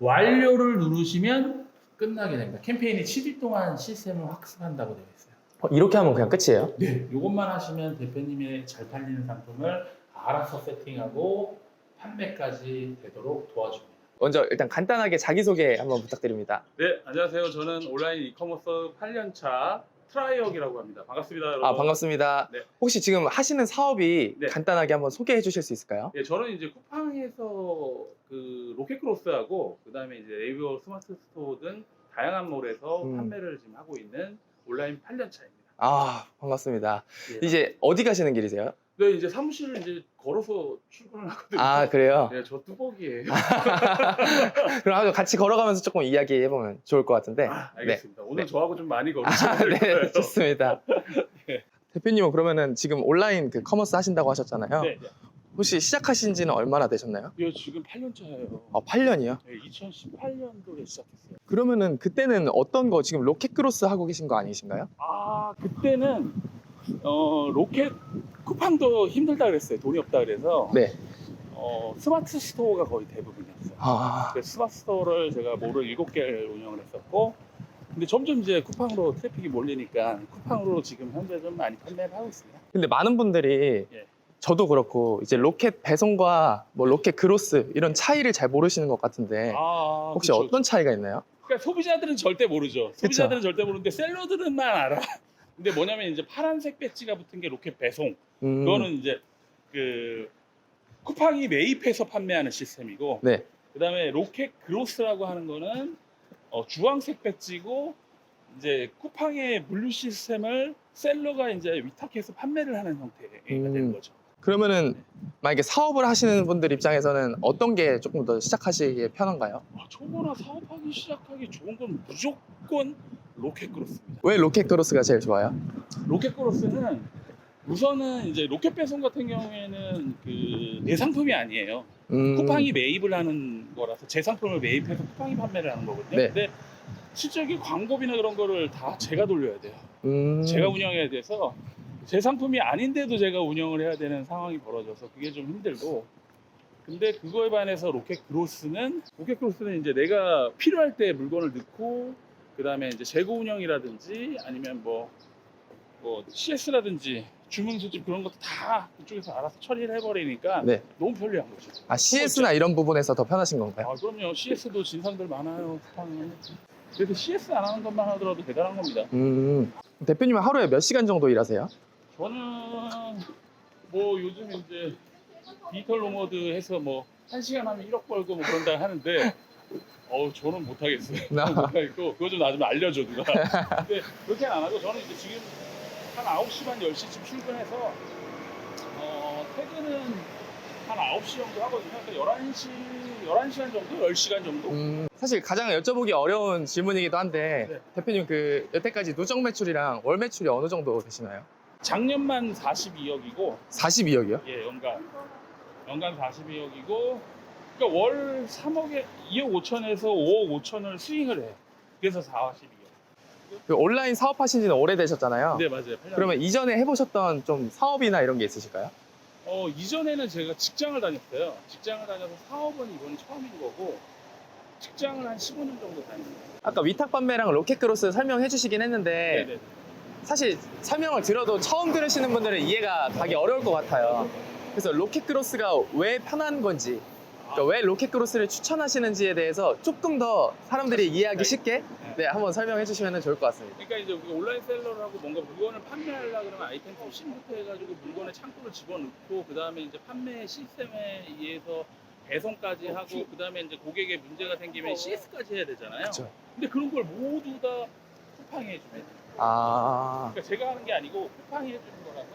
완료를 누르시면 끝나게 됩니다. 캠페인이 7일 동안 시스템을 학습한다고 되어 있어요. 어, 이렇게 하면 그냥 끝이에요? 네, 이것만 하시면 대표님의 잘 팔리는 상품을 알아서 세팅하고 판매까지 되도록 도와줍니다. 먼저 일단 간단하게 자기소개 한번 부탁드립니다. 네, 안녕하세요. 저는 온라인 이커머스 8년차 트라이억이라고 합니다. 반갑습니다, 여러분. 아 반갑습니다. 네. 혹시 지금 하시는 사업이 네. 간단하게 한번 소개해 주실 수 있을까요? 예, 저는 이제 쿠팡에서 그 로켓크로스하고 그다음에 이제 네이버 스마트 스토어 등 다양한 몰에서 음. 판매를 지금 하고 있는 온라인 8년 차입니다. 아 반갑습니다. 예. 이제 어디 가시는 길이세요? 네, 이제 사무실을 이제 걸어서 출근을 하거든요. 아 그래요? 네, 저 뚜벅이에요. 그럼 한번 같이 걸어가면서 조금 이야기해 보면 좋을 것 같은데. 아, 알겠습니다. 오늘 네. 저하고 좀 많이 아, 걸으시면 될 네, 거예요. 좋습니다. 네. 대표님은 그러면은 지금 온라인 그 커머스 하신다고 하셨잖아요. 네, 네. 혹시 시작하신 지는 얼마나 되셨나요? 이거 지금 8년차예요. 아, 8년이요? 네, 2018년도에 시작했어요. 그러면은 그때는 어떤 거 지금 로켓 크로스 하고 계신 거 아니신가요? 아 그때는 어 로켓 쿠팡도 힘들다 그랬어요 돈이 없다 그래서 네. 어 스마트 스토어가 거의 대부분이었어요 아, 스마트 스토어를 제가 모를 7개를 운영을 했었고 근데 점점 이제 쿠팡으로 트래픽이 몰리니까 쿠팡으로 지금 현재 좀 많이 판매를 하고 있습니다 근데 많은 분들이 예. 저도 그렇고 이제 로켓 배송과 뭐 로켓 크로스 이런 차이를 잘 모르시는 것 같은데 아 네. 혹시 그쵸. 어떤 차이가 있나요? 그러니까 소비자들은 절대 모르죠 소비자들은 절대 모르는데 셀러들은만 알아 근데 뭐냐면 이제 파란색 배지가 붙은 게 로켓 배송 음, 그거는 이제 그 쿠팡이 매입해서 판매하는 시스템이고 네. 그다음에 로켓 그로스라고 하는 거는 어, 주황색 배지고 이제 쿠팡의 물류 시스템을 셀러가 이제 위탁해서 판매를 하는 형태가 음. 되는 거죠. 그러면은 만약에 사업을 하시는 분들 입장에서는 어떤 게 조금 더 시작하시기에 편한가요? 아, 초보나 사업하기 시작하기 좋은 건 무조건 로켓 그로스입니다. 왜 로켓 크로스가 제일 좋아요? 로켓 그로스는 우선은 이제 로켓 배송 같은 경우에는 그 내 상품이 아니에요. 음, 쿠팡이 매입을 하는 거라서 제 상품을 매입해서 쿠팡이 판매를 하는 거거든요. 네. 근데 실적인 광고비나 그런 거를 다 제가 돌려야 돼요. 음, 제가 운영해야 돼서 제 상품이 아닌데도 제가 운영을 해야 되는 상황이 벌어져서 그게 좀 힘들고 근데 그거에 반해서 로켓 그로스는 로켓 그로스는 이제 내가 필요할 때 물건을 넣고 그 다음에 이제 재고 운영이라든지 아니면 뭐, 뭐 CS라든지 주문 수집 그런 것도 다 그쪽에서 알아서 처리를 해버리니까 네. 너무 편리한 거죠. 아 CS나 이런 부분에서 더 편하신 건가요? 아 그럼요 CS도 진상들 많아요 쿠팡은 그래서 CS 안 하는 것만 하더라도 대단한 겁니다. 음, 대표님은 하루에 몇 시간 정도 일하세요? 저는 뭐 요즘 이제 디지털 노머드 해서 뭐 한 시간 하면 1억 벌고 뭐 그런다 하는데 어우 저는 못하겠어요. 못하겠고 그거 좀나좀 알려줘 누가. 근데 그렇게 안 하고 저는 이제 지금 한 9시 반 10시쯤 출근해서 어, 퇴근은 한 9시 정도 하거든요. 그러니까 11시 11시간 정도 10시간 정도. 음, 사실 가장 여쭤보기 어려운 질문이기도 한데 네. 대표님 그 여태까지 누적 매출이랑 월 매출이 어느 정도 되시나요? 작년만 42억이고 42억이요? 예, 연간. 연간 42억이고, 그러니까 월 3억에 2억 5천에서 5억 5천을 스윙을 해. 그래서 42억. 그 온라인 사업하신 지는 오래되셨잖아요. 네, 맞아요. 팔년. 그러면 이전에 해보셨던 좀 사업이나 이런 게 있으실까요? 어, 이전에는 제가 직장을 다녔어요. 직장을 다녀서 사업은 이번이 처음인 거고, 직장을 한 15년 정도 다녔어요. 아까 위탁 판매랑 로켓크로스 설명해 주시긴 했는데 네네. 사실 설명을 들어도 처음 들으시는 분들은 이해가 가기 어려울 것 같아요. 그래서 로켓크로스가 왜 편한 건지, 그러니까 왜 로켓크로스를 추천하시는지에 대해서 조금 더 사람들이 이해하기 쉽게 네, 한번 설명해 주시면 좋을 것 같습니다. 그러니까 이제 우리가 온라인 셀러를 하고 뭔가 물건을 판매하려고 그러면 아이템 소싱부터 해가지고 물건에 창고를 집어넣고 그 다음에 이제 판매 시스템에 의해서 배송까지 하고 그 다음에 이제 고객의 문제가 생기면 CS까지 해야 되잖아요. 그쵸. 근데 그런 걸 모두 다 쿠팡이 해주면 아, 그러니까 제가 하는 게 아니고 쿠팡이 해주는 거라서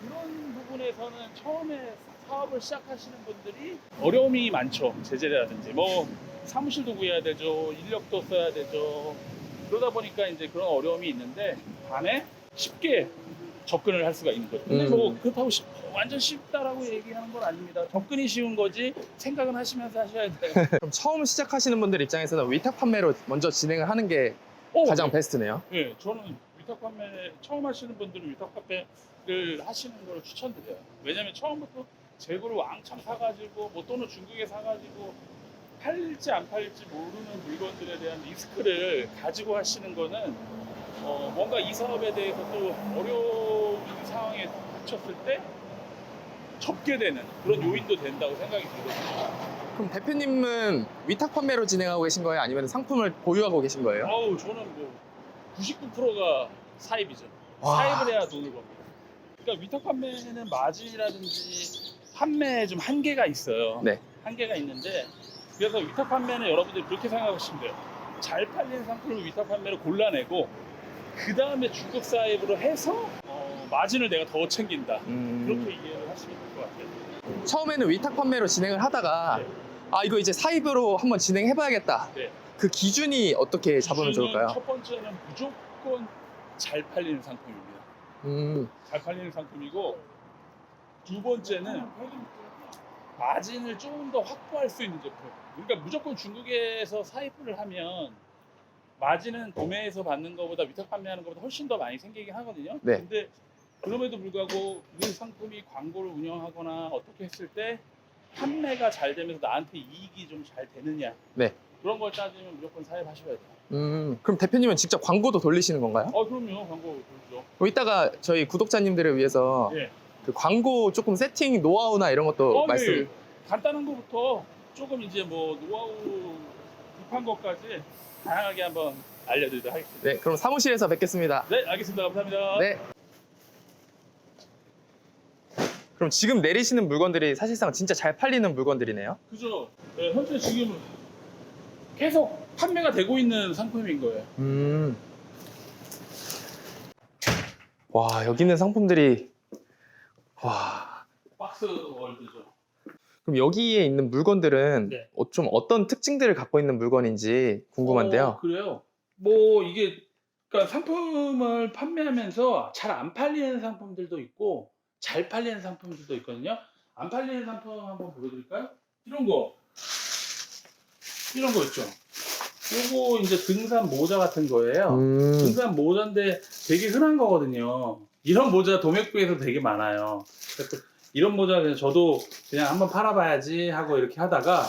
그런 부분에서는 처음에 사업을 시작하시는 분들이 어려움이 많죠. 제재라든지 뭐 사무실도 구해야 되죠. 인력도 써야 되죠. 그러다 보니까 이제 그런 어려움이 있는데 반에 쉽게 접근을 할 수가 있는 거죠. 근데 음. 뭐 그렇다고 쉽- 완전 쉽다라고 얘기하는 건 아닙니다. 접근이 쉬운 거지 생각은 하시면서 하셔야 돼요. 그럼 처음 시작하시는 분들 입장에서는 위탁 판매로 먼저 진행을 하는 게 어, 가장 네. 베스트네요. 네, 저는 위탁 판매 처음 하시는 분들은 위탁 판매를 하시는 걸 추천드려요. 왜냐면 처음부터 재고를 왕창 사가지고 뭐 또는 중국에 사가지고 팔릴지 안 팔릴지 모르는 물건들에 대한 리스크를 가지고 하시는 거는 어, 뭔가 이 사업에 대해서 또 어려운 상황에 닥쳤을 때 접게 되는 그런 요인도 된다고 생각이 들거든요. 그럼 대표님은 위탁 판매로 진행하고 계신 거예요? 아니면 상품을 보유하고 계신 거예요? 아우 저는 뭐 99%가 사입이죠. 와. 사입을 해야 돈을 법니다. 그러니까 위탁 판매는 마진이라든지 판매에 좀 한계가 있어요. 네. 한계가 있는데 그래서 위탁 판매는 여러분들이 그렇게 생각하시면 돼요. 잘 팔리는 상품을 위탁 판매로 골라내고 그 다음에 중국 사입으로 해서 어, 마진을 내가 더 챙긴다. 음, 그렇게 이해를 하시면 될 것 같아요. 처음에는 위탁 판매로 진행을 하다가 네. 아 이거 이제 사입으로 한번 진행해봐야겠다. 네. 그 기준이 어떻게 잡으면 기준은 좋을까요? 첫 번째는 무조건 잘 팔리는 상품입니다. 음, 잘 팔리는 상품이고 두 번째는 마진을 조금 더 확보할 수 있는 제품. 그러니까 무조건 중국에서 사입을 하면 마진은 도매에서 받는 것보다 위탁 판매하는 것보다 훨씬 더 많이 생기긴 하거든요. 네. 근데 그럼에도 불구하고 그 상품이 광고를 운영하거나 어떻게 했을 때 판매가 잘 되면서 나한테 이익이 좀 잘 되느냐. 네. 그런 걸 따지면 무조건 사입하셔야 돼요. 음, 그럼 대표님은 직접 광고도 돌리시는 건가요? 어, 그럼요. 광고 보죠. 그럼 이따가 저희 구독자님들을 위해서 예. 그 광고 조금 세팅 노하우나 이런 것도 어, 말씀. 네. 간단한 것부터 조금 이제 뭐 노하우 급한 것까지 다양하게 한번 알려드리도록 하겠습니다. 네, 그럼 사무실에서 뵙겠습니다. 네, 알겠습니다. 감사합니다. 네. 그럼 지금 내리시는 물건들이 사실상 진짜 잘 팔리는 물건들이네요. 그죠? 네, 현재 지금 계속 판매가 되고 있는 상품인 거예요. 음. 와, 여기 있는 상품들이 와. 박스 월드죠. 그럼 여기에 있는 물건들은 네. 어, 좀 어떤 특징들을 갖고 있는 물건인지 궁금한데요. 어, 그래요. 뭐 이게 그러니까 상품을 판매하면서 잘 안 팔리는 상품들도 있고 잘 팔리는 상품들도 있거든요. 안 팔리는 상품 한번 보여드릴까요? 이런 거, 이런 거 있죠. 요거 이제 등산 모자 같은 거예요. 음. 등산 모자인데 되게 흔한 거거든요. 이런 모자 도매구에서 되게 많아요. 그래서 이런 모자 그냥 저도 그냥 한번 팔아봐야지 하고 이렇게 하다가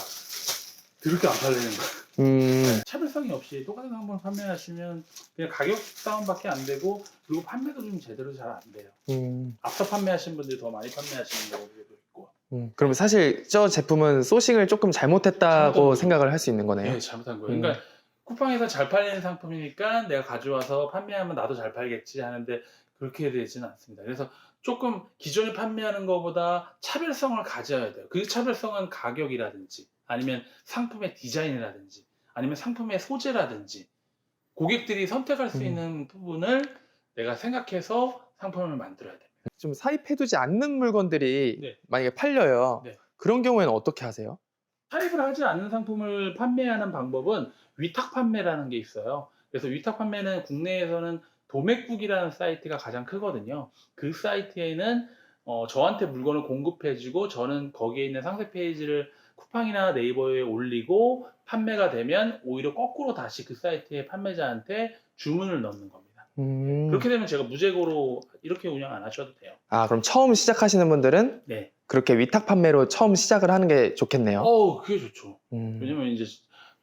드럽게 안 팔리는 거예요. 음. 차별성이 없이 똑같은 상품을 판매하시면 그냥 가격 다운밖에 안 되고 그리고 판매도 좀 제대로 잘 안 돼요. 음. 앞서 판매하신 분들이 더 많이 판매하시는 경우도 있고. 음. 그럼 사실 저 제품은 소싱을 조금 잘못했다고 잘못한 생각을 할 수 있는 거네요. 네, 잘못한 거예요. 음. 그러니까 쿠팡에서 잘 팔리는 상품이니까 내가 가져와서 판매하면 나도 잘 팔겠지 하는데 그렇게 되지는 않습니다. 그래서 조금 기존에 판매하는 것보다 차별성을 가져야 돼요. 그 차별성은 가격이라든지 아니면 상품의 디자인이라든지 아니면 상품의 소재라든지 고객들이 선택할 수 음. 있는 부분을 내가 생각해서 상품을 만들어야 돼요. 좀 사입해두지 않는 물건들이 네. 만약에 팔려요. 네. 그런 경우에는 어떻게 하세요? 사입을 하지 않는 상품을 판매하는 방법은 위탁 판매라는 게 있어요. 그래서 위탁 판매는 국내에서는 도매국이라는 사이트가 가장 크거든요. 그 사이트에는 어, 저한테 물건을 공급해주고 저는 거기에 있는 상세 페이지를 쿠팡이나 네이버에 올리고 판매가 되면 오히려 거꾸로 다시 그 사이트의 판매자한테 주문을 넣는 겁니다. 음. 그렇게 되면 제가 무재고로 이렇게 운영 안 하셔도 돼요. 아, 그럼 처음 시작하시는 분들은 네. 그렇게 위탁 판매로 처음 시작을 하는 게 좋겠네요. 어, 그게 좋죠. 음. 왜냐면 이제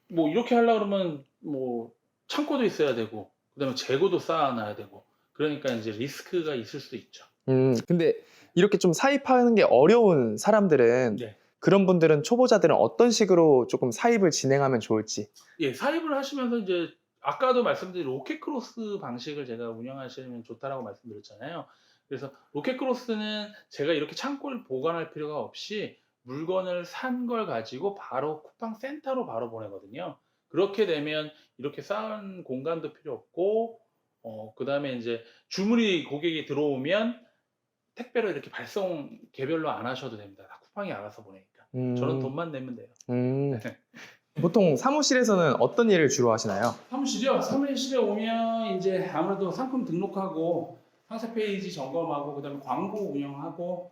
뭐 이렇게 하려 그러면 뭐 창고도 있어야 되고 그다음에 재고도 쌓아놔야 되고 그러니까 이제 리스크가 있을 수 있죠. 음, 근데 이렇게 좀 사입하는 게 어려운 사람들은 네. 그런 분들은 초보자들은 어떤 식으로 조금 사입을 진행하면 좋을지. 예, 사입을 하시면서 이제 아까도 말씀드린 로켓크로스 방식을 제가 운영하시면 좋다라고 말씀드렸잖아요. 그래서 로켓크로스는 제가 이렇게 창고를 보관할 필요가 없이 물건을 산 걸 가지고 바로 쿠팡 센터로 바로 보내거든요. 그렇게 되면 이렇게 쌓은 공간도 필요 없고, 어, 그 다음에 이제 주문이 고객이 들어오면 택배로 이렇게 발송 개별로 안 하셔도 됩니다. 다 쿠팡이 알아서 보내니까. 음, 저는 돈만 내면 돼요. 음. 보통 사무실에서는 어떤 일을 주로 하시나요? 사무실이요? 사무실에 오면 이제 아무래도 상품 등록하고 상세 페이지 점검하고 그다음에 광고 운영하고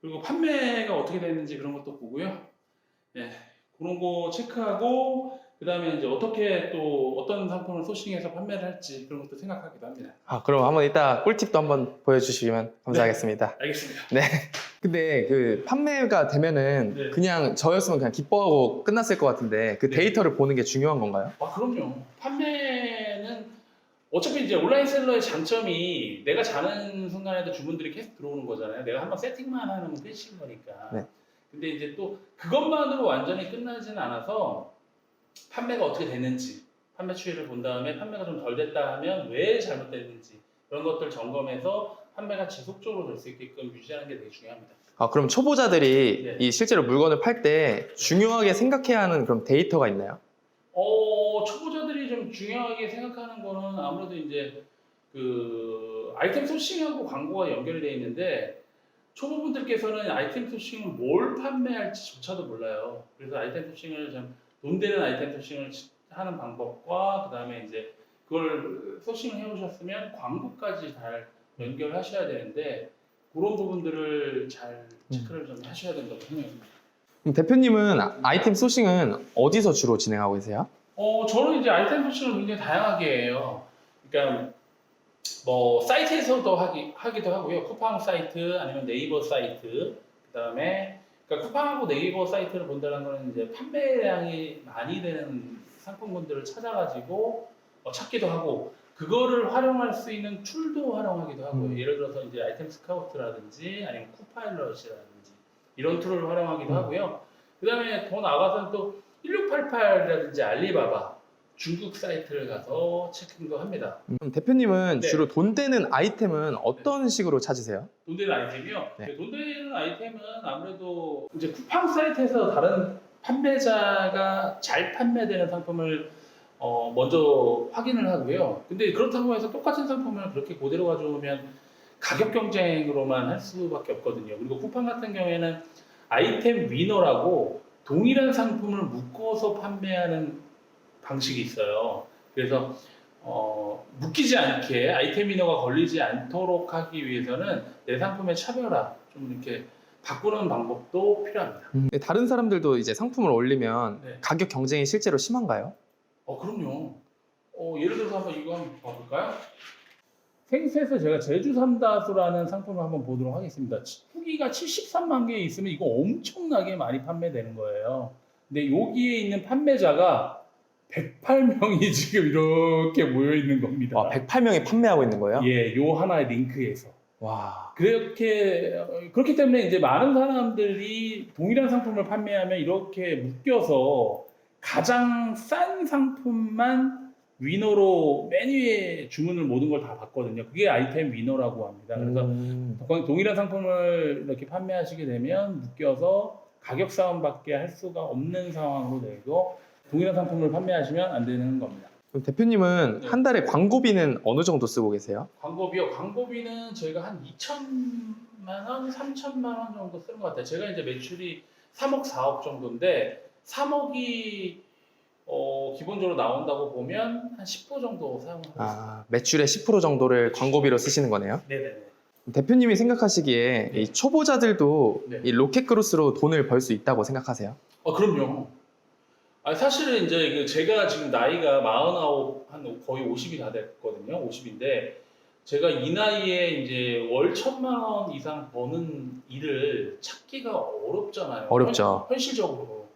그리고 판매가 어떻게 됐는지 그런 것도 보고요. 예, 그런 거 체크하고 그 다음에 이제 어떻게 또 어떤 상품을 소싱해서 판매를 할지 그런 것도 생각하기도 합니다. 아, 그럼 한번 이따 꿀팁도 한번 보여주시면 감사하겠습니다. 알겠습니다. 근데 그 판매가 되면은 네. 그냥 저였으면 그냥 기뻐하고 끝났을 것 같은데 그 네. 데이터를 보는 게 중요한 건가요? 아 그럼요. 판매는 어차피 이제 온라인 셀러의 장점이 내가 자는 순간에도 주문들이 계속 들어오는 거잖아요. 내가 한번 세팅만 하는 끝인 거니까. 네. 근데 이제 또 그것만으로 완전히 끝나지는 않아서 판매가 어떻게 됐는지 판매 추이를 본 다음에 판매가 좀 덜 됐다 하면 왜 잘못됐는지 그런 것들 점검해서 판매가 지속적으로 될 수 있게끔 유지하는 게 되게 중요합니다. 아, 그럼 초보자들이 네. 이 실제로 물건을 팔 때 중요하게 생각해야 하는 그런 데이터가 있나요? 어, 초보자들이 좀 중요하게 생각하는 거는 아무래도 이제 그 아이템 소싱하고 광고가 연결되어 있는데 초보분들께서는 아이템 소싱을 뭘 판매할지조차도 몰라요. 그래서 아이템 소싱을 좀 돈 되는 아이템 소싱을 하는 방법과 그 다음에 이제 그걸 소싱을 해오셨으면 광고까지 잘 연결하셔야 되는데 그런 부분들을 잘 체크를 좀 하셔야 된다고 생각합니다. 그럼 대표님은 아- 아이템 소싱은 어디서 주로 진행하고 계세요? 어, 저는 이제 아이템 소싱을 굉장히 다양하게 해요. 그러니까 뭐 사이트에서도 하기, 하기도 하고요. 쿠팡 사이트 아니면 네이버 사이트 그다음에 그러니까 쿠팡하고 네이버 사이트를 본다는 거는 이제 판매량이 많이 되는 상품군들을 찾아가지고 어, 찾기도 하고 그거를 활용할 수 있는 툴도 활용하기도 하고요. 음. 예를 들어서 이제 아이템 스카우트라든지 아니면 쿠파일럿이라든지 이런 툴을 활용하기도 음. 하고요. 그 다음에 더 나아가서는 또 1688이라든지 알리바바 중국 사이트를 가서 체킹도 합니다. 그럼 대표님은 네. 주로 돈 되는 아이템은 어떤 식으로 찾으세요? 돈 되는 아이템이요. 네. 돈 되는 아이템은 아무래도 이제 쿠팡 사이트에서 다른 판매자가 잘 판매되는 상품을 어, 먼저 확인을 하고요. 근데 그렇다고 해서 똑같은 상품을 그렇게 그대로 가져오면 가격 경쟁으로만 할 수밖에 없거든요. 그리고 쿠팡 같은 경우에는 아이템 위너라고 동일한 상품을 묶어서 판매하는 방식이 있어요. 그래서 어, 묶이지 않게 아이템 위너가 걸리지 않도록 하기 위해서는 내 상품의 차별화 좀 이렇게 바꾸는 방법도 필요합니다. 근데 다른 사람들도 이제 상품을 올리면 네. 가격 경쟁이 실제로 심한가요? 어 그럼요. 어, 예를 들어서 한번 이거 한번 봐볼까요? 생수에서 제가 제주 삼다수라는 상품을 한번 보도록 하겠습니다. 치- 후기가 73만 개 있으면 이거 엄청나게 많이 판매되는 거예요. 근데 여기에 있는 판매자가 108명이 지금 이렇게 모여 있는 겁니다. 와, 108명이 판매하고 있는 거예요? 예, 요 하나의 링크에서. 와. 그렇게 어, 그렇기 때문에 이제 많은 사람들이 동일한 상품을 판매하면 이렇게 묶여서 가장 싼 상품만 위너로 메뉴에 주문을 모든 걸 다 받거든요. 그게 아이템 위너라고 합니다. 그래서 음. 동일한 상품을 이렇게 판매하시게 되면 묶여서 가격 싸움밖에 할 수가 없는 상황으로 되고 동일한 상품을 판매하시면 안 되는 겁니다. 그럼 대표님은 네. 한 달에 광고비는 어느 정도 쓰고 계세요? 광고비요. 광고비는 저희가 한 2천만 원, 3천만 원 정도 쓰는 것 같아요. 제가 이제 매출이 3억, 4억 정도인데 3억이 어, 기본적으로 나온다고 보면 한 10% 정도 사용하고 있습니다. 아, 매출의 10% 정도를 광고비로 쓰시는 거네요. 네네네. 대표님이 생각하시기에 이 초보자들도 네. 이 로켓 크로스로 돈을 벌 수 있다고 생각하세요? 어, 그럼요. 아 사실은 이제 그 제가 지금 나이가 49, 한 거의 50이 다 됐거든요. 50인데 제가 이 나이에 이제 월 천만 원 이상 버는 일을 찾기가 어렵잖아요. 어렵죠. 현, 현실적으로.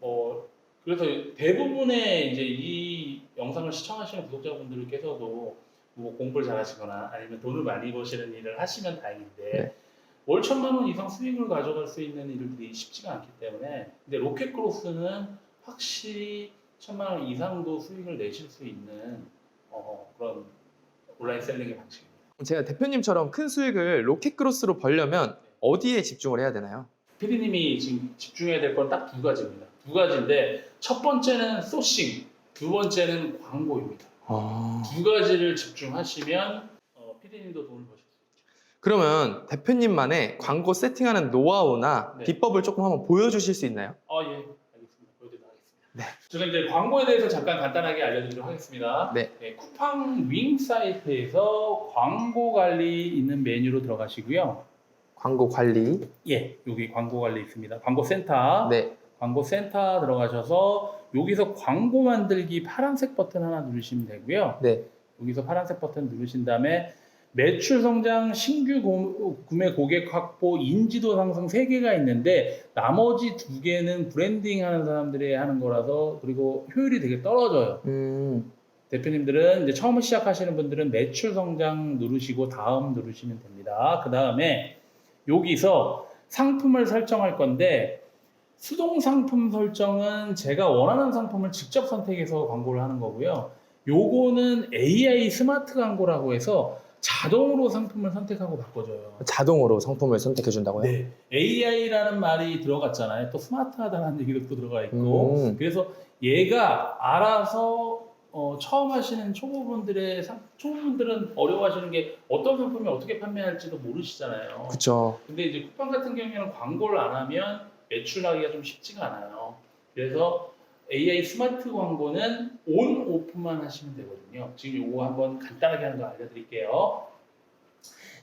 뭐 그래서 대부분의 이제 이 영상을 시청하시는 구독자분들께서도 뭐 공부를 잘하시거나 아니면 돈을 많이 버시는 일을 하시면 다행인데 네. 월 천만 원 이상 수익을 가져갈 수 있는 일들이 쉽지가 않기 때문에 근데 로켓크로스는 확실히 천만 원 이상도 수익을 내실 수 있는 어, 그런 온라인 셀링의 방식입니다. 제가 대표님처럼 큰 수익을 로켓크로스로 벌려면 어디에 집중을 해야 되나요? 피디님이 지금 집중해야 될 건 딱 두 가지입니다. 두 가지인데 첫 번째는 소싱, 두 번째는 광고입니다. 아... 두 가지를 집중하시면 어, 피디님도 돈을 있죠. 그러면 대표님만의 광고 세팅하는 노하우나 네. 비법을 조금 한번 보여주실 수 있나요? 아 예, 알겠습니다. 보여드리도록 하겠습니다. 네. 제가 이제 광고에 대해서 잠깐 간단하게 알려드리도록 하겠습니다. 네. 쿠팡 윙 사이트에서 광고 관리 있는 메뉴로 들어가시고요. 광고 관리. 예, 여기 광고 관리 있습니다. 광고 센터. 네. 광고 센터 들어가셔서 여기서 광고 만들기 파란색 버튼 하나 누르시면 되고요. 네. 여기서 파란색 버튼 누르신 다음에 매출 성장, 신규 고- 구매 고객 확보, 인지도 상승 세 개가 있는데 나머지 두 개는 브랜딩 하는 사람들이 하는 거라서 그리고 효율이 되게 떨어져요. 음, 대표님들은 이제 처음 시작하시는 분들은 매출 성장 누르시고 다음 누르시면 됩니다. 그 다음에 여기서 상품을 설정할 건데 수동 상품 설정은 제가 원하는 상품을 직접 선택해서 광고를 하는 거고요. 요거는 AI 스마트 광고라고 해서 자동으로 상품을 선택하고 바꿔줘요. 자동으로 상품을 선택해 준다고요? 네. AI라는 말이 들어갔잖아요. 또 스마트하다는 얘기도 또 들어가 있고. 음. 그래서 얘가 알아서 어, 처음 하시는 초보분들의 상- 초보분들은 어려워하시는 게 어떤 상품이 어떻게 판매할지도 모르시잖아요. 그쵸. 근데 이제 쿠팡 같은 경우에는 광고를 안 하면 매출하기가 좀 쉽지가 않아요. 그래서 AI 스마트 광고는 온 오프만 하시면 되거든요. 지금 요거 한번 간단하게 하는 거 알려드릴게요.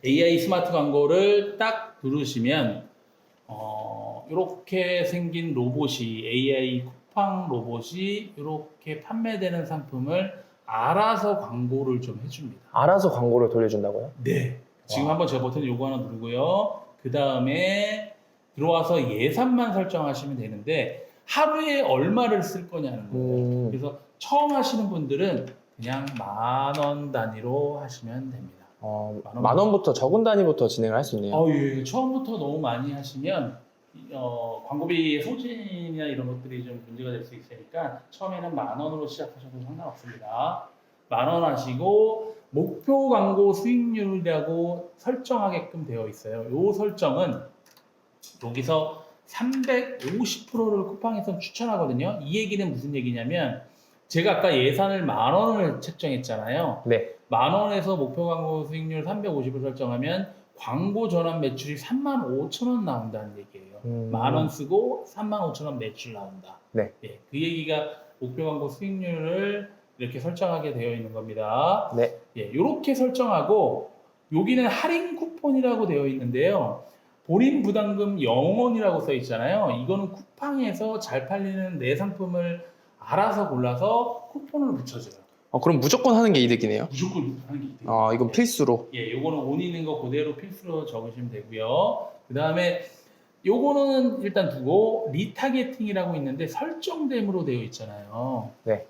AI 스마트 광고를 딱 누르시면 어, 이렇게 생긴 로봇이 AI 쿠팡 로봇이 이렇게 판매되는 상품을 알아서 광고를 좀 해줍니다. 알아서 광고를 돌려준다고요? 네. 지금 와. 한번 저 버튼 요거 하나 누르고요. 그 다음에 들어와서 예산만 설정하시면 되는데 하루에 얼마를 쓸 거냐는 거예요. 음, 그래서 처음 하시는 분들은 그냥 만 원 단위로 하시면 됩니다. 어, 만 원. 만 원부터 적은 단위부터 진행을 할 수 있네요. 어, 예, 처음부터 너무 많이 하시면 어, 광고비 소진이나 이런 것들이 좀 문제가 될 수 있으니까 처음에는 만 원으로 시작하셔도 상관없습니다. 만 원 하시고 목표 광고 수익률이라고 설정하게끔 되어 있어요. 이 설정은 여기서 350%를 쿠팡에서 추천하거든요. 이 얘기는 무슨 얘기냐면 제가 아까 예산을 만 원을 책정했잖아요. 네. 만 원에서 목표 광고 수익률 350을 설정하면 광고 전환 매출이 3만 5천 원 나온다는 얘기예요. 음, 만원 쓰고 3만 5천 원 매출 나온다. 네. 예, 그 얘기가 목표 광고 수익률을 이렇게 설정하게 되어 있는 겁니다. 네. 예, 이렇게 설정하고 여기는 할인 쿠폰이라고 되어 있는데요. 본인 부담금 0원이라고 써 있잖아요. 이거는 쿠팡에서 잘 팔리는 내 상품을 알아서 골라서 쿠폰을 붙여줘요. 어, 그럼 무조건 하는 게 이득이네요. 무조건 하는 게 있대요. 아, 이건 필수로. 예, 요거는 온 있는 거 그대로 필수로 적으시면 되고요. 그 다음에 요거는 일단 두고 리타게팅이라고 있는데 설정됨으로 되어 있잖아요. 네.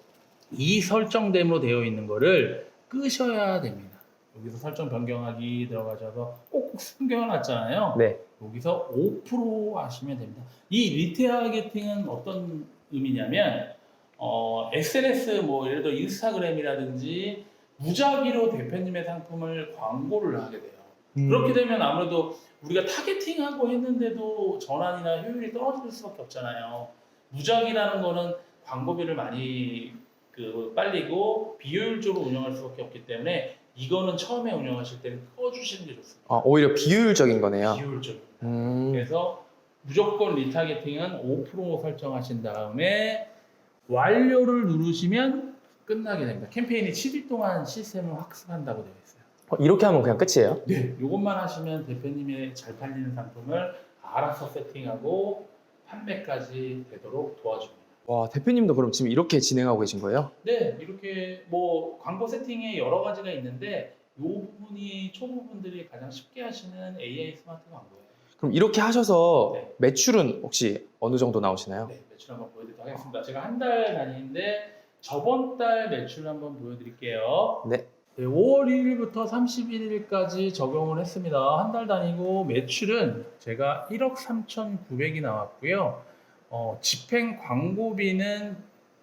이 설정됨으로 되어 있는 거를 끄셔야 됩니다. 여기서 설정 변경하기 들어가셔서 꼭꼭 숨겨 놨잖아요. 네. 여기서 5% 하시면 됩니다. 이 리타게팅은 어떤 의미냐면 어, SNS 뭐 예를 들어 인스타그램이라든지 무작위로 대표님의 상품을 광고를 하게 돼요. 음. 그렇게 되면 아무래도 우리가 타겟팅하고 했는데도 전환이나 효율이 떨어질 수밖에 없잖아요. 무작위라는 거는 광고비를 많이 그 빨리고 비효율적으로 운영할 수밖에 없기 때문에 이거는 처음에 운영하실 때는 꺼주시는 게 좋습니다. 아, 오히려 비효율적인 거네요. 비효율적. 음, 그래서 무조건 리타게팅은 5% 설정하신 다음에 완료를 누르시면 끝나게 됩니다. 캠페인이 7일 동안 시스템을 학습한다고 되어 있어요. 어, 이렇게 하면 그냥 끝이에요? 네, 이것만 하시면 대표님의 잘 팔리는 상품을 알아서 세팅하고 판매까지 되도록 도와줍니다. 와, 대표님도 그럼 지금 이렇게 진행하고 계신 거예요? 네, 이렇게 뭐 광고 세팅에 여러 가지가 있는데 이 부분이 초보분들이 가장 쉽게 하시는 AI 스마트 광고예요. 그럼 이렇게 하셔서 네. 매출은 혹시 어느 정도 나오시나요? 네, 매출 한번 보여드리도록 하겠습니다. 제가 한달 다니는데 저번 달 매출 한번 보여드릴게요. 네. 5월 1일부터 31일까지 적용을 했습니다. 한달 다니고 매출은 제가 1억 3,900이 나왔고요. 어, 집행 광고비는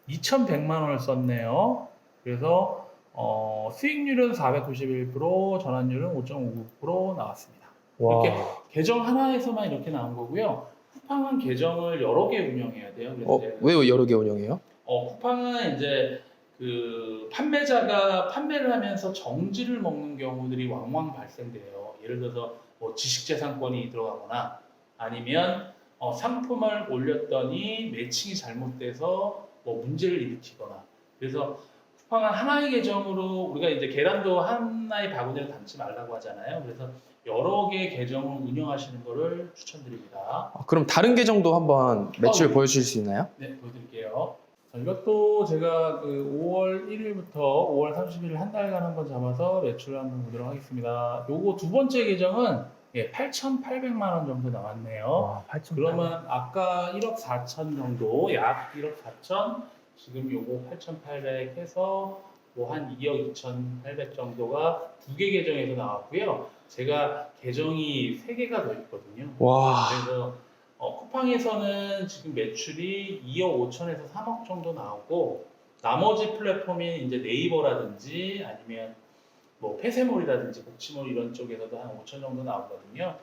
2,100만 원을 썼네요. 그래서 어, 수익률은 491%, 전환율은 5.59% 나왔습니다. 와, 이렇게 계정 하나에서만 이렇게 나온 거고요. 쿠팡은 계정을 여러 개 운영해야 돼요. 그래서 어, 왜 여러 개 운영해요? 어, 쿠팡은 이제 그 판매자가 판매를 하면서 정지를 먹는 경우들이 왕왕 발생돼요. 예를 들어서 뭐 지식재산권이 들어가거나 아니면 어, 상품을 올렸더니 매칭이 잘못돼서 뭐 문제를 일으키거나 그래서 쿠팡은 하나의 계정으로 우리가 이제 계란도 하나의 바구니를 담지 말라고 하잖아요. 그래서 여러 개의 계정을 운영하시는 거를 추천드립니다. 아, 그럼 다른 계정도 한번 매출 어, 네. 보여주실 수 있나요? 네, 보여드릴게요. 자, 이것도 제가 그 5월 1일부터 5월 30일 한 달간 한번 잡아서 매출을 한번 보도록 하겠습니다. 요거 두 번째 계정은 예, 8,800만 원 정도 나왔네요. 와, 8천. 그러면 아까 1억 4천 정도, 약 1억 4천, 지금 요거 8,800 해서 뭐 한 2억 2,800 정도가 두 개 계정에서 나왔고요. 제가 계정이 세 개가 더 있거든요. 와, 그래서 어, 쿠팡에서는 지금 매출이 2억 5천에서 3억 정도 나오고 나머지 플랫폼인 이제 네이버라든지 아니면 뭐 폐쇄몰이라든지 복치몰 이런 쪽에서도 한 5천 정도 나오거든요.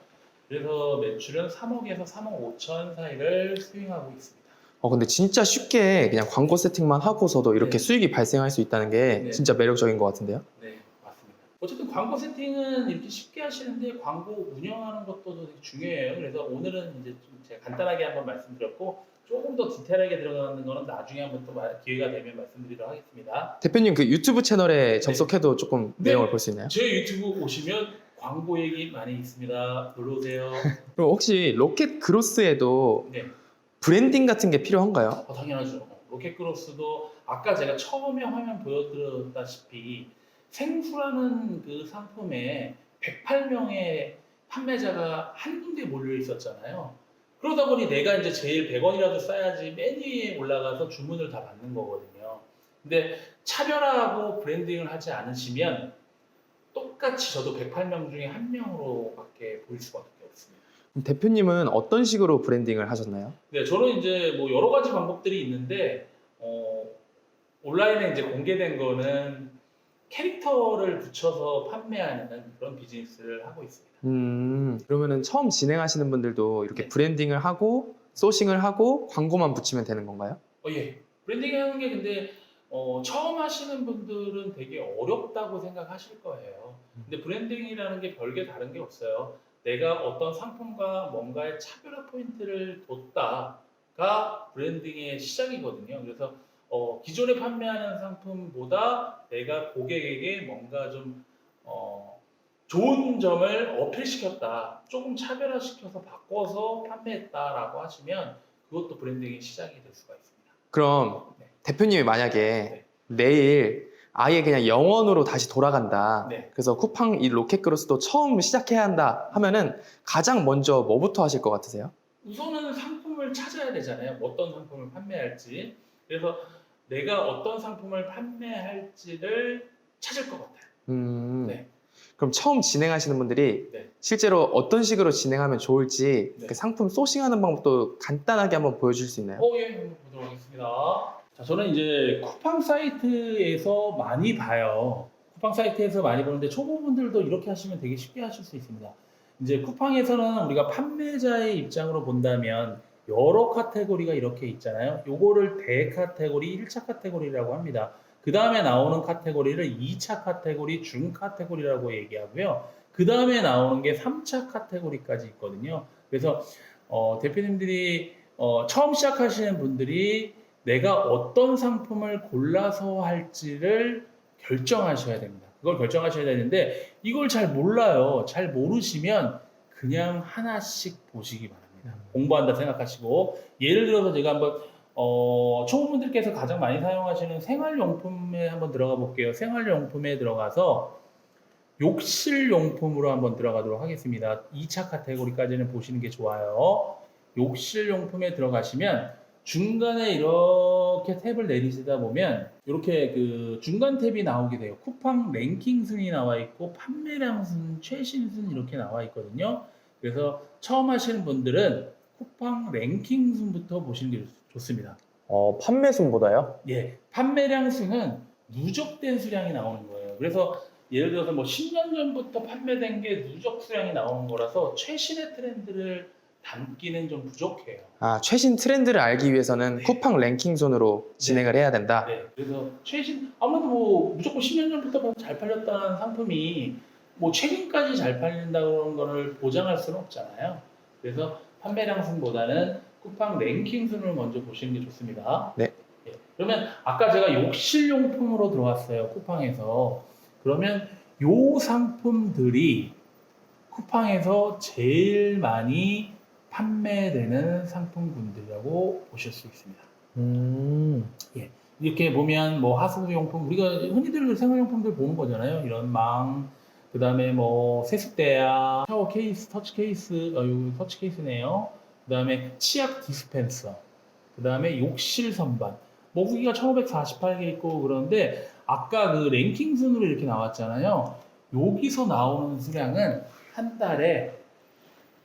그래서 매출은 3억에서 3억 5천 사이를 스윙하고 있습니다. 어 근데 진짜 쉽게 그냥 광고 세팅만 하고서도 이렇게 네. 수익이 발생할 수 있다는 게 네. 진짜 매력적인 것 같은데요. 네, 맞습니다. 어쨌든 광고 세팅은 이렇게 쉽게 하시는데 광고 운영하는 것도 되게 중요해요. 그래서 오늘은 이제 좀 제가 간단하게 한번 말씀드렸고 조금 더 디테일하게 들어가는 거는 나중에 한번 또 말- 기회가 되면 말씀드리도록 하겠습니다. 대표님 그 유튜브 채널에 접속해도 조금 네. 내용을 볼 수 있나요? 제 유튜브 오시면 광고 얘기 많이 있습니다. 놀러 오세요. 그럼 혹시 로켓 그로스에도 네, 브랜딩 같은 게 필요한가요? 어, 당연하죠. 로켓크로스도 아까 제가 처음에 화면 보여드렸다시피 생수라는 그 상품에 108명의 판매자가 한 군데 몰려 있었잖아요. 그러다 보니 내가 이제 제일 100원이라도 써야지 맨 위에 올라가서 주문을 다 받는 거거든요. 근데 차별화하고 브랜딩을 하지 않으시면 똑같이 저도 108명 중에 한 명으로밖에 보일 수밖에 없습니다. 대표님은 어떤 식으로 브랜딩을 하셨나요? 네, 저는 이제 뭐 여러 가지 방법들이 있는데 어, 온라인에 이제 공개된 거는 캐릭터를 붙여서 판매하는 그런 비즈니스를 하고 있습니다. 음, 그러면은 처음 진행하시는 분들도 이렇게 네. 브랜딩을 하고 소싱을 하고 광고만 붙이면 되는 건가요? 어, 예. 브랜딩 하는 게 근데 어, 처음 하시는 분들은 되게 어렵다고 생각하실 거예요. 근데 브랜딩이라는 게 별게 다른 게 없어요. 내가 어떤 상품과 뭔가의 차별화 포인트를 뒀다가 브랜딩의 시작이거든요. 그래서 어, 기존에 판매하는 상품보다 내가 고객에게 뭔가 좀 어, 좋은 점을 어필시켰다, 조금 차별화시켜서 바꿔서 판매했다라고 하시면 그것도 브랜딩의 시작이 될 수가 있습니다. 그럼 네. 대표님이 만약에 내일 아예 그냥 영원으로 다시 돌아간다. 네. 그래서 쿠팡 이 로켓 그로스도 처음 시작해야 한다 하면은 가장 먼저 뭐부터 하실 것 같으세요? 우선은 상품을 찾아야 되잖아요. 어떤 상품을 판매할지. 그래서 내가 어떤 상품을 판매할지를 찾을 것 같아요. 음, 네. 그럼 처음 진행하시는 분들이 네. 실제로 어떤 식으로 진행하면 좋을지 네. 그 상품 소싱하는 방법도 간단하게 한번 보여줄 수 있나요? 어, 예, 한번 보도록 하겠습니다. 자, 저는 이제 쿠팡 사이트에서 많이 봐요. 쿠팡 사이트에서 많이 보는데 초보분들도 이렇게 하시면 되게 쉽게 하실 수 있습니다. 이제 쿠팡에서는 우리가 판매자의 입장으로 본다면 여러 카테고리가 이렇게 있잖아요. 요거를 대 카테고리, 1차 카테고리라고 합니다. 그 다음에 나오는 카테고리를 2차 카테고리, 중 카테고리라고 얘기하고요. 그 다음에 나오는 게 3차 카테고리까지 있거든요. 그래서 어, 대표님들이 어, 처음 시작하시는 분들이 내가 어떤 상품을 골라서 할지를 결정하셔야 됩니다. 그걸 결정하셔야 되는데 이걸 잘 몰라요. 잘 모르시면 그냥 하나씩 보시기 바랍니다. 공부한다 생각하시고 예를 들어서 제가 한번 어, 초보분들께서 가장 많이 사용하시는 생활용품에 한번 들어가 볼게요. 생활용품에 들어가서 욕실용품으로 한번 들어가도록 하겠습니다. 2차 카테고리까지는 보시는 게 좋아요. 욕실용품에 들어가시면 중간에 이렇게 탭을 내리시다 보면 이렇게 그 중간 탭이 나오게 돼요. 쿠팡 랭킹 순이 나와 있고 판매량 순, 최신 순 이렇게 나와 있거든요. 그래서 처음 하시는 분들은 쿠팡 랭킹 순부터 보시는 게 좋습니다. 어, 판매 순보다요? 예, 판매량 수는 누적된 수량이 나오는 거예요. 그래서 예를 들어서 뭐 10년 전부터 판매된 게 누적 수량이 나오는 거라서 최신의 트렌드를 담기는 좀 부족해요. 아, 최신 트렌드를 알기 위해서는 네. 쿠팡 랭킹존으로 진행을 해야 된다. 네, 그래서 최신 아무래도 뭐 무조건 10년 전부터 잘 팔렸다는 상품이 뭐 최근까지 잘 팔린다는 거를 보장할 수는 없잖아요. 그래서 판매량 순보다는 쿠팡 랭킹 순을 먼저 보시는 게 좋습니다. 네. 예, 그러면 아까 제가 욕실용품으로 들어왔어요. 쿠팡에서. 그러면 요 상품들이 쿠팡에서 제일 많이 판매되는 상품군들이라고 보실 수 있습니다. 음. 이렇게 보면 뭐 하수구용품 우리가 흔히들 생활용품들 보는 거잖아요. 이런 망, 그 다음에 뭐 세숫대야, 샤워 케이스, 터치 케이스, 어, 여기 터치 케이스네요. 그 다음에 치약 디스펜서, 그 다음에 욕실 선반. 뭐 후기가 1548개 있고 그런데 아까 그 랭킹 순으로 이렇게 나왔잖아요. 여기서 나오는 수량은 한 달에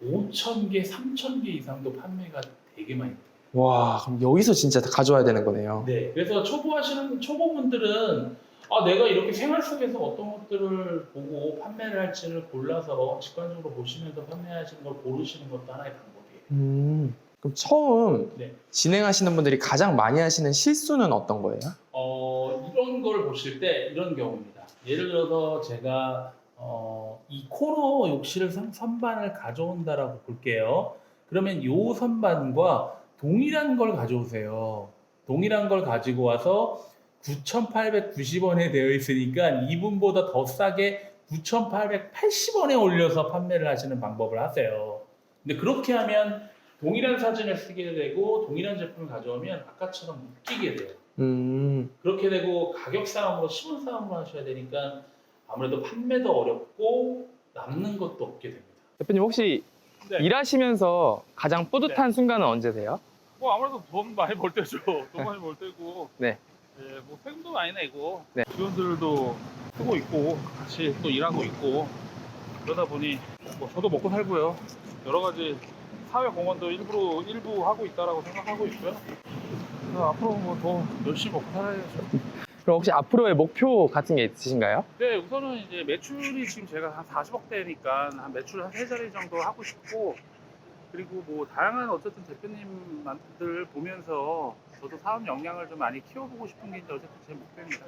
5,000개, 3,000개 이상도 판매가 되게 많이 돼요. 와, 그럼 여기서 진짜 다 가져와야 되는 거네요. 네, 그래서 초보 하시는 초보분들은 아 내가 이렇게 생활 속에서 어떤 것들을 보고 판매를 할지를 골라서 직관적으로 보시면서 판매하시는 걸 고르시는 것도 하나의 방법이에요. 음. 그럼 처음 네. 진행하시는 분들이 가장 많이 하시는 실수는 어떤 거예요? 어 이런 걸 보실 때 이런 경우입니다. 예를 들어서 제가 어, 이 코너 욕실 선- 선반을 가져온다라고 볼게요. 그러면 요 선반과 동일한 걸 가져오세요. 동일한 걸 가지고 와서 9,890원에 되어 있으니까 이분보다 더 싸게 9,880원에 올려서 판매를 하시는 방법을 하세요. 근데 그렇게 하면 동일한 사진을 쓰게 되고 동일한 제품을 가져오면 아까처럼 웃기게 돼요. 음. 그렇게 되고 가격 싸움으로 시분 싸움을 하셔야 되니까 아무래도 판매도 어렵고 남는 것도 없게 됩니다. 대표님 혹시 네. 일하시면서 가장 뿌듯한 순간은 언제세요? 뭐 아무래도 돈 많이 벌 때죠. 돈 많이 벌 때고. 네. 예, 뭐 세금도 많이 내고. 네. 직원들도 쓰고 있고 같이 또 일하고 있고 그러다 보니 뭐 저도 먹고 살고요. 여러 가지 사회 공헌도 일부러 일부 하고 있다라고 생각하고 있고요. 그래서 앞으로 뭐 더 열심히 먹고 살아야죠. 그럼 혹시 앞으로의 목표 같은 게 있으신가요? 네, 우선은 이제 매출이 지금 제가 한 40억대니까 한 매출 한세 자리 정도 하고 싶고 그리고 뭐 다양한 어쨌든 대표님들 보면서 저도 사업 역량을 좀 많이 키워보고 싶은 게 이제 어쨌든 제 목표입니다.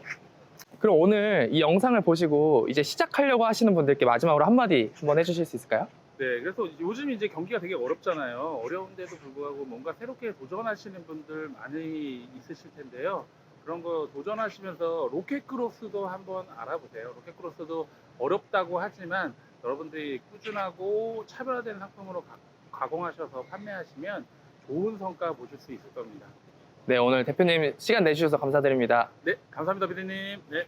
그럼 오늘 이 영상을 보시고 이제 시작하려고 하시는 분들께 마지막으로 한마디 한번 해주실 수 있을까요? 네, 그래서 요즘 이제 경기가 되게 어렵잖아요. 어려운데도 불구하고 뭔가 새롭게 도전하시는 분들 많이 있으실 텐데요. 그런 거 도전하시면서 로켓크로스도 한번 알아보세요. 로켓크로스도 어렵다고 하지만 여러분들이 꾸준하고 차별화된 상품으로 가, 가공하셔서 판매하시면 좋은 성과 보실 수 있을 겁니다. 네, 오늘 대표님 시간 내주셔서 감사드립니다. 네, 감사합니다, 비디님. 네.